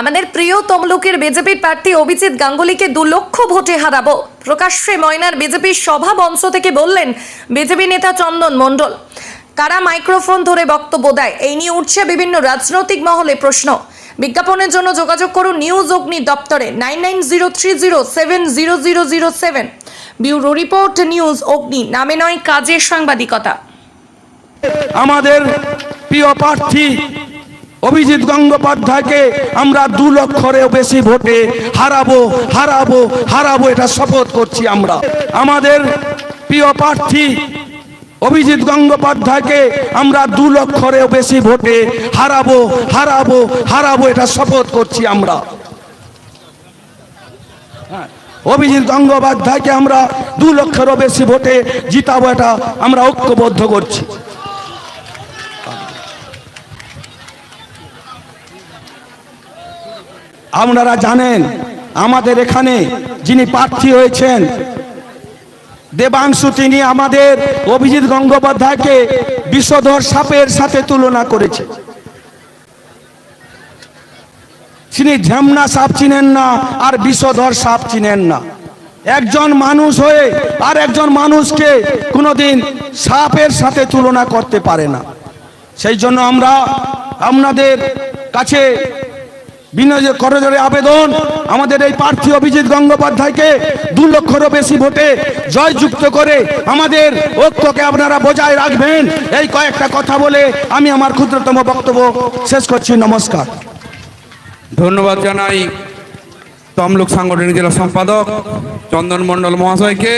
আমাদের প্রিয় তমলুকের বিজেপির প্রার্থী অভিজিৎ গাঙ্গুলিকে দু লক্ষ ভোটে হারাবো। প্রকাশ্যে ময়নার বিজেপির সভা মঞ্চ থেকে বললেন, বিজেপি নেতা চন্দন মণ্ডল। কারা মাইক্রোফোন ধরে বক্তব্য দেয়? এই নিয়ে উঠছে বিভিন্ন রাজনৈতিক মহলে প্রশ্ন। বিজ্ঞাপনের জন্য যোগাযোগ করুন নিউজ অগ্নি দপ্তরে, nine nine zero three zero seven zero zero zero seven. Bureau report, news Agni, নামে নয় কাজের সাংবাদিকতা। আমাদের প্রিয় প্রার্থী অভিজিৎ গঙ্গোপাধ্যায়কে আমরা দু লক্ষরেও বেশি ভোটে হারাবো হারাবো হারাবো এটা শপথ করছি আমরা। আমাদের প্রিয় প্রার্থী অভিজিৎ গঙ্গোপাধ্যায়কে আমরা দু লক্ষরেও বেশি ভোটে হারাবো হারাবো হারাবো এটা শপথ করছি আমরা। অভিজিৎ গঙ্গোপাধ্যায়কে আমরা দু লক্ষেরও বেশি ভোটে জিতাবো এটা আমরা ঐক্যবদ্ধ করছি। আপনারা জানেন, আমাদের এখানে যিনি প্রার্থী হয়েছেন, দেবাংশু, তিনি আমাদের অভিজিৎ গঙ্গোপাধ্যায়কে বিষধর সাপের সাথে তুলনা করেছে। তিনি ঝামনা সাপ চিনেন না, আর বিষধর সাপ চিনেন না। একজন মানুষ হয়ে আর একজন মানুষকে কোনোদিন সাপের সাথে তুলনা করতে পারে না। সেই জন্য আমরা আপনাদের কাছে বিনয় করজোরে আবেদন, আমাদের এই প্রার্থী অভিজিৎ গঙ্গোপাধ্যায়কে দু লক্ষেরও বেশি ভোটে জয়যুক্ত করে আমাদের ঐক্যকে আপনারা বজায় রাখবেন। এই কয়েকটা কথা বলে আমি আমার ক্ষুদ্রতম বক্তব্য শেষ করছি। নমস্কার। ধন্যবাদ জানাই তমলুক সাংগঠনিক জেলা সম্পাদক চন্দন মণ্ডল মহাশয়কে।